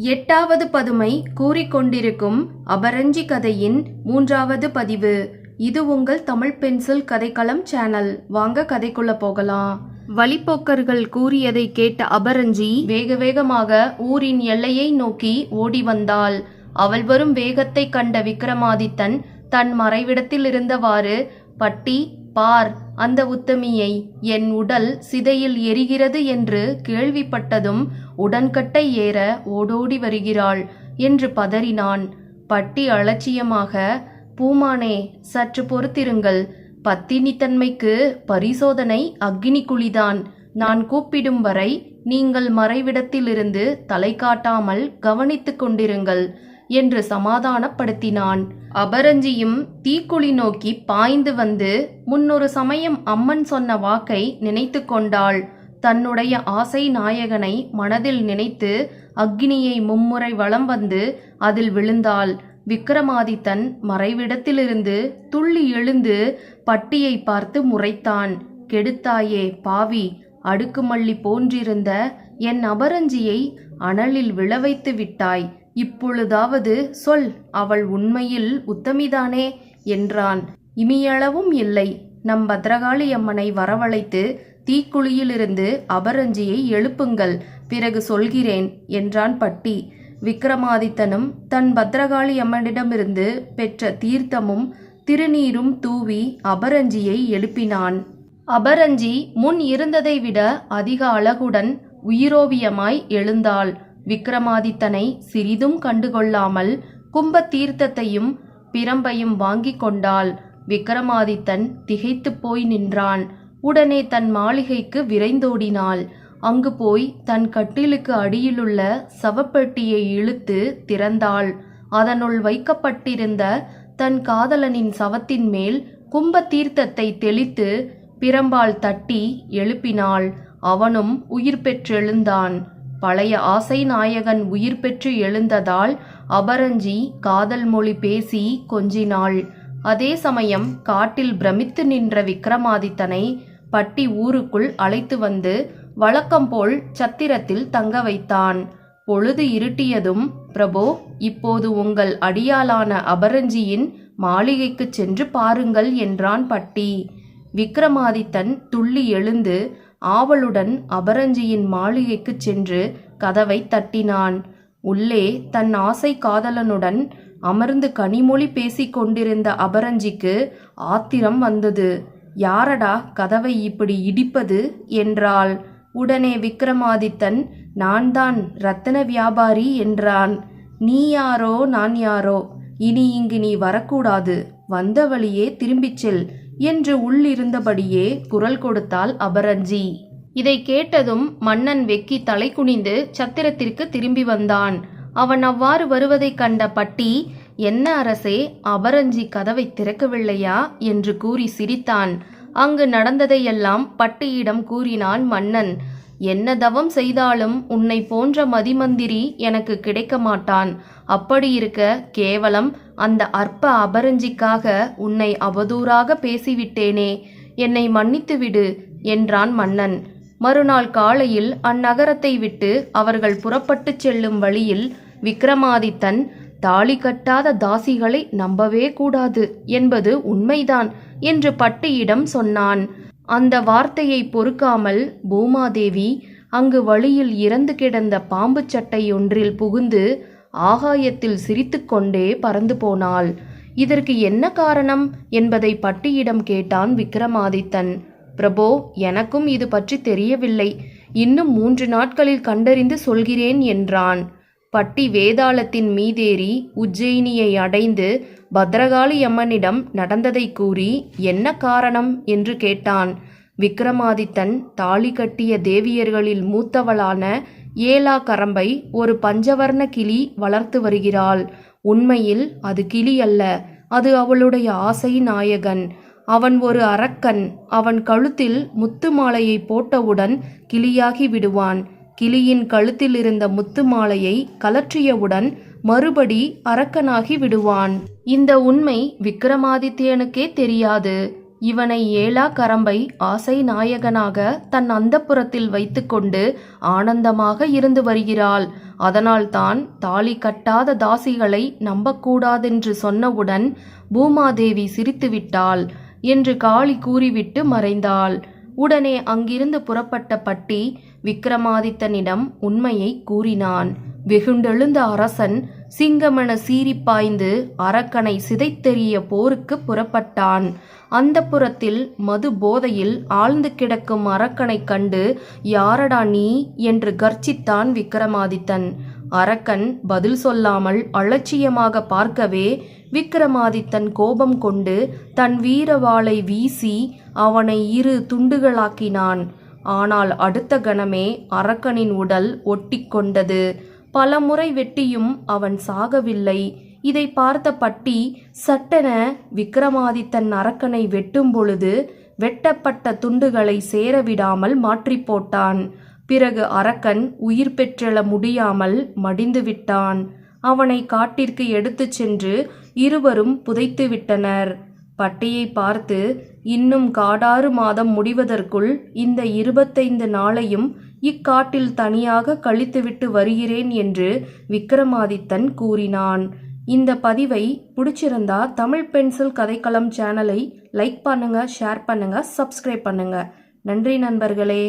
எட்டாவது பதுமை கூறிக்கொண்டிருக்கும் அபரஞ்சி கதையின் மூன்றாவது பதிவு. இது உங்கள் தமிழ் பென்சில் கதைக்களம் சேனல். வாங்க கதைக்குள்ள போகலாம். வழிப்போக்கர்கள் கூறியதை கேட்ட அபரஞ்சி வேக வேகமாக ஊரின் எல்லையை நோக்கி ஓடி வந்தாள். அவள் வரும் வேகத்தை கண்ட விக்ரமாதித்தன் தன் மறைவிடத்தில் இருந்தவாறு பட்டி பார் அந்த உத்தமியை என் உடல் சிதையில் எரிகிறது என்று கேள்விப்பட்டதும் உடன்கட்டை ஏற ஓடோடி வருகிறாள் என்று பதறினான். பட்டி அலட்சியமாக பூமானே சற்று பொறுத்திருங்கள். பத்தினித்தன்மைக்கு பரிசோதனை அக்னி குழிதான் நான் கூப்பிடும் வரை நீங்கள் மறைவிடத்திலிருந்து தலை காட்டாமல் கவனித்துக் கொண்டிருங்கள். என்று சமாதானப்படுத்தினான். அபரஞ்சியும் தீக்குழி நோக்கி பாய்ந்து வந்து முன்னொரு சமயம் அம்மன் சொன்ன வாக்கை நினைத்து கொண்டாள். தன்னுடைய ஆசை நாயகனை மனதில் நினைத்து அக்னியை மும்முறை வலம் வந்து அதில் விழுந்தாள். விக்ரமாதித்தன் மறைவிடத்திலிருந்து துள்ளி எழுந்து பட்டியை பார்த்து முறைத்தான். கெடுத்தாயே பாவி அடுக்குமல்லி போன்றிருந்த என் அபரஞ்சியை அனலில் விழ வைத்து விட்டாய். இப்பொழுதாவது சொல் அவள் உண்மையில் உத்தமிதானே? என்றான். இமியளவும் இல்லை. நம் பத்ரகாளி அம்மனை வரவழைத்து தீக்குழியிலிருந்து அபரஞ்சியை எழுப்புங்கள். பிறகு சொல்கிறேன் என்றான் பட்டி. விக்ரமாதித்தனும் தன் பத்ரகாளி அம்மனிடமிருந்து பெற்ற தீர்த்தமும் திருநீரும் தூவி அபரஞ்சியை எழுப்பினான். அபரஞ்சி முன் இருந்ததை விட அதிக அழகுடன் உயிரோவியமாய் எழுந்தாள். விக்ரமாதித்தனை சிறிதும் கண்டுகொள்ளாமல் கும்ப தீர்த்தத்தையும் பிரம்பையும் வாங்கிக் கொண்டாள். விக்ரமாதித்தன் திகைத்துப் போய் நின்றான். உடனே தன் மாளிகைக்கு விரைந்தோடினாள். அங்கு போய் தன் கட்டிலுக்கு அடியிலுள்ள சவப்பெட்டியை இழுத்து திறந்தாள். அதனுள் வைக்கப்பட்டிருந்த தன் காதலனின் சவத்தின் மேல் கும்ப தீர்த்தத்தை தெளித்து பிரம்பால் தட்டி எழுப்பினாள். அவனும் உயிர் பெற்றெழுந்தான். பழைய ஆசை நாயகன் உயிர் பெற்று எழுந்ததால் அபரஞ்சி காதல் மொழி பேசி கொஞ்சினாள். அதே சமயம் காட்டில் பிரமித்து நின்ற விக்ரமாதித்தனை பட்டி ஊருக்குள் அழைத்து வந்து வழக்கம்போல் சத்திரத்தில் தங்க வைத்தான். பொழுது இருட்டியதும் பிரபோ இப்போது உங்கள் அடியாளான அபரஞ்சியின் மாளிகைக்குச் சென்று பாருங்கள் என்றான் பட்டி. விக்ரமாதித்தன் துள்ளி எழுந்து ஆவலுடன் அபரஞ்சியின் மாளிகைக்குச் சென்று கதவை தட்டினான். உள்ளே தன் ஆசை காதலனுடன் அமர்ந்து கனிமொழி பேசிக் கொண்டிருந்த அபரஞ்சிக்கு ஆத்திரம் வந்தது. யாரடா கதவை இப்படி இடிப்பது? என்றாள். உடனே விக்ரமாதித்தன் நான் தான் ரத்தன வியாபாரி என்றான். நீ யாரோ நான் யாரோ? இனி இங்கு நீ வரக்கூடாது. வந்த வழியே திரும்பிச் செல். என்று உள்ளிருந்தபடியே குரல் கொடுத்தாள் அபரஞ்சி. இதை கேட்டதும் மன்னன் வெக்கி தலை குனிந்து சத்திரத்திற்கு திரும்பி வந்தான். அவன் அவ்வாறு வருவதைக் கண்ட பட்டி என்ன அரசே அபரஞ்சி கதவை திறக்கவில்லையா? என்று கூறி சிரித்தான். அங்கு நடந்ததையெல்லாம் பட்டியிடம் கூறினான் மன்னன். என்ன தவம் செய்தாலும் உன்னை போன்ற மதிமந்திரி எனக்கு கிடைக்க மாட்டான் அப்படி இருக்க கேவலம் அந்த அற்ப அபரஞ்சிக்காக உன்னை அவதூறாக பேசிவிட்டேனே. என்னை மன்னித்து விடு என்றான் மன்னன். மறுநாள் காலையில் அந்நகரத்தை விட்டு அவர்கள் புறப்பட்டுச் செல்லும் வழியில் விக்ரமாதித்தன் தாலி கட்டாத தாசிகளை நம்பவே கூடாது என்பது உண்மைதான் என்று பட்டியிடம் சொன்னான். அந்த வார்த்தையை பொறுக்காமல் பூமாதேவி அங்கு வழியில் இறந்து கிடந்த பாம்பு சட்டை ஒன்றில் புகுந்து ஆகாயத்தில் சிரித்துக்கொண்டே பறந்து போனாள். இதற்கு என்ன காரணம்? என்பதை பட்டியிடம் கேட்டான் விக்ரமாதித்தன் பிரபோ எனக்கும் இது பற்றி தெரியவில்லை. இன்னும் மூன்று நாட்களில் கண்டறிந்து சொல்கிறேன் என்றான். பட்டி வேதாளத்தின் மீதேறி உஜ்ஜயினியை அடைந்து பத்ரகாளி அம்மனிடம் நடந்ததை கூறி என்ன காரணம்? என்று கேட்டான். விக்ரமாதித்தன் தாலி கட்டிய தேவியர்களில் மூத்தவளான ஏலா கரம்பை ஒரு பஞ்சவர்ண கிளி வளர்த்து வருகிறாள். உண்மையில் அது கிளி அல்ல அது அவளுடைய ஆசை நாயகன். அவன் ஒரு அரக்கன் அவன் கழுத்தில் முத்து மாலையை போட்டவுடன் கிளியாகி விடுவான். கிளியின் கழுத்தில் இருந்த முத்து மாலையை கலற்றியவுடன் மறுபடி அரக்கனாகி விடுவான். இந்த உண்மை விக்ரமாதித்யனுக்கே தெரியாது. இவனை ஏலா கரம்பை ஆசை நாயகனாக தன் அந்தப்புறத்தில் வைத்துக்கொண்டு ஆனந்தமாக இருந்து வருகிறாள். அதனால்தான் தாலி கட்டாத தாசிகளை நம்பக்கூடாதென்று சொன்னவுடன் பூமாதேவி சிரித்துவிட்டாள் என்று காளி கூறிவிட்டு மறைந்தாள். உடனே அங்கிருந்து புறப்பட்ட பட்டி விக்ரமாதித்தனிடம் உண்மையை கூறினான். வெகுண்டெழுந்த அரசன் சிங்கமென சீறிப் பாய்ந்து அரக்கனை சிதைத்தெறிய போருக்கு புறப்பட்டான். அந்த புறத்தில் மது போதையில் ஆழ்ந்து கிடக்கும் அரக்கனைக் கண்டு யாரடா நீ என்று கர்ச்சித்தான் விக்ரமாதித்தன் அரக்கன் பதில் சொல்லாமல் அலட்சியமாக பார்க்கவே விக்ரமாதித்தன் கோபம் கொண்டு தன் வீரவாளை வீசி அவனை இரு துண்டுகளாக்கினான். ஆனால் அடுத்த கணமே அரக்கனின் உடல் ஒட்டிக்கொண்டது பலமுறை வெட்டியும் அவன் சாகவில்லை. இதை பார்த்த பட்டி சட்டென விக்ரமாதித்தன் அரக்கனை வெட்டும் பொழுது வெட்டப்பட்ட துண்டுகளை சேரவிடாமல் மாற்றிப் போட்டான். பிறகு அரக்கன் உயிர் பெற்றெழ முடியாமல் மடிந்து விட்டான். அவனை காட்டிற்கு எடுத்துச் சென்று இருவரும் புதைத்து விட்டனர். பட்டியை பார்த்து இன்னும் காடாறு மாதம் முடிவதற்குள் இந்த இருபத்தைந்து நாளையும் இக்காட்டில் தனியாக கழித்துவிட்டு வருகிறேன் என்று விக்ரமாதித்தன் கூறினான். இந்த பதிவை பிடிச்சிருந்தா தமிழ் பென்சில் கதைக்களம் சேனலை லைக் பண்ணுங்க ஷேர் பண்ணுங்க சப்ஸ்கிரைப் பண்ணுங்க. நன்றி நண்பர்களே.